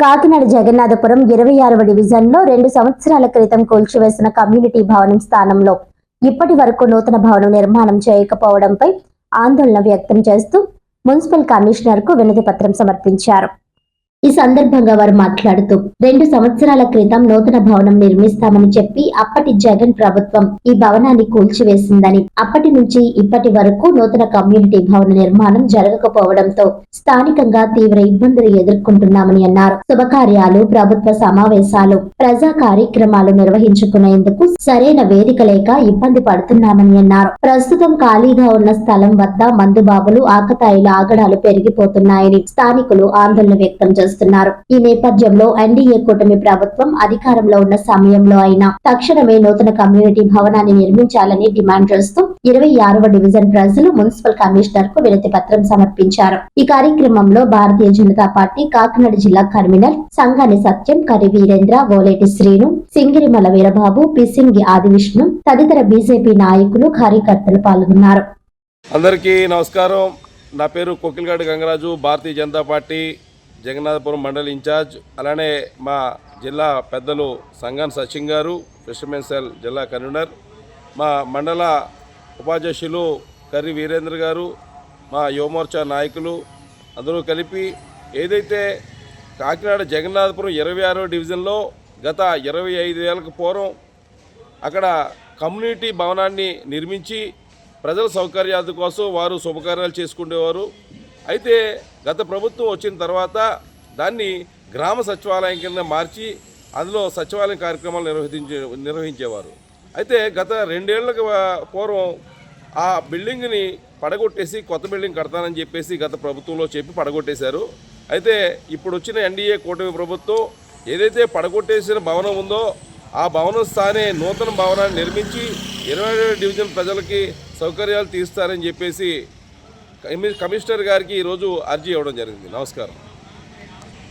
కాకినాడ జగన్నాథపురం ఇరవై ఆరవ డివిజన్లో రెండు సంవత్సరాల క్రితం కూల్చివేసిన కమ్యూనిటీ భవనం స్థానంలో ఇప్పటి వరకు నూతన భవనం నిర్మాణం చేయకపోవడంపై ఆందోళన వ్యక్తం చేస్తూ మున్సిపల్ కమిషనర్కు వినతి పత్రం సమర్పించారు. ఈ సందర్భంగా వారు మాట్లాడుతూ రెండు సంవత్సరాల క్రితం నూతన భవనం నిర్మిస్తామని చెప్పి అప్పటి జగన్ ప్రభుత్వం ఈ భవనాన్ని కూల్చివేసిందని అప్పటి నుంచి ఇప్పటి వరకు నూతన కమ్యూనిటీ భవన నిర్మాణం జరగకపోవడంతో స్థానికంగా తీవ్ర ఇబ్బందులు ఎదుర్కొంటున్నామని అన్నారు. శుభకార్యాలు ప్రభుత్వ సమావేశాలు ప్రజా కార్యక్రమాలు నిర్వహించుకునేందుకు సరైన వేదిక లేక ఇబ్బంది పడుతున్నామని అన్నారు. ప్రస్తుతం ఖాళీగా ఉన్న స్థలం వద్ద మందుబాబులు ఆకతాయిల ఆగడాలు పెరిగిపోతున్నాయని స్థానికులు ఆందోళన వ్యక్తం చేస్తున్నారు. చేస్తున్నారు. ఈ నేపథ్యంలో ఎన్డీఏ కూటమి ప్రభుత్వం అధికారంలో ఉన్న సమయంలో అయినా తక్షణమే నూతన కమ్యూనిటీ భవనాన్ని నిర్మించాలని డిమాండ్ చేస్తూ ఇరవై ఆరవ డివిజన్ ప్రజలు మున్సిపల్ కమిషనర్కు వినతి పత్రం సమర్పించారు. ఈ కార్యక్రమంలో భారతీయ జనతా పార్టీ కాకినాడ జిల్లా కన్వీనర్ సంగాని సత్యం కరి వీరేంద్ర ఓలేటి శ్రీను సింగిరిమల వీరబాబు పిసింగి ఆదివిష్ణు తదితర బీజేపీ నాయకులు కార్యకర్తలు పాల్గొన్నారు. అందరికీ నమస్కారం. నా పేరు కొకిల్గాడి గంగరాజు భారతీయ జనతా పార్టీ జగన్నాథపురం మండలి ఇన్ఛార్జ్ అలానే మా జిల్లా పెద్దలు సంగాన్ సచిన్ గారు ఫిషర్మెన్ సెల్ జిల్లా కన్వీనర్ మా మండల ఉపాధ్యక్షులు కర్రి వీరేంద్ర గారు మా యువమోర్చా నాయకులు అందరూ కలిపి ఏదైతే కాకినాడ జగన్నాథపురం ఇరవై ఆరో డివిజన్లో గత ఇరవై ఐదు ఏళ్ళకు పూర్వం అక్కడ కమ్యూనిటీ భవనాన్ని నిర్మించి ప్రజల సౌకర్యాల కోసం వారు శుభకార్యాలు చేసుకునేవారు అయితే గత ప్రభుత్వం వచ్చిన తర్వాత దాన్ని గ్రామ సచివాలయం కింద మార్చి అందులో సచివాలయం కార్యక్రమాలు నిర్వహించే నిర్వహించేవారు. అయితే గత రెండేళ్ళకు పూర్వం ఆ బిల్డింగ్ని పడగొట్టేసి కొత్త బిల్డింగ్ కడతానని చెప్పేసి గత ప్రభుత్వంలో చెప్పి పడగొట్టేశారు. అయితే ఇప్పుడు వచ్చిన ఎన్డీఏ కూటమి ప్రభుత్వం ఏదైతే పడగొట్టేసిన భవనం ఉందో ఆ భవనం స్థానే నూతన భవనాన్ని నిర్మించి ఇరవై డివిజన్ ప్రజలకి సౌకర్యాలు తీస్తారని చెప్పేసి కమిషనర్ గారికి ఈరోజు అర్జీ ఇవ్వడం జరిగింది. నమస్కారం.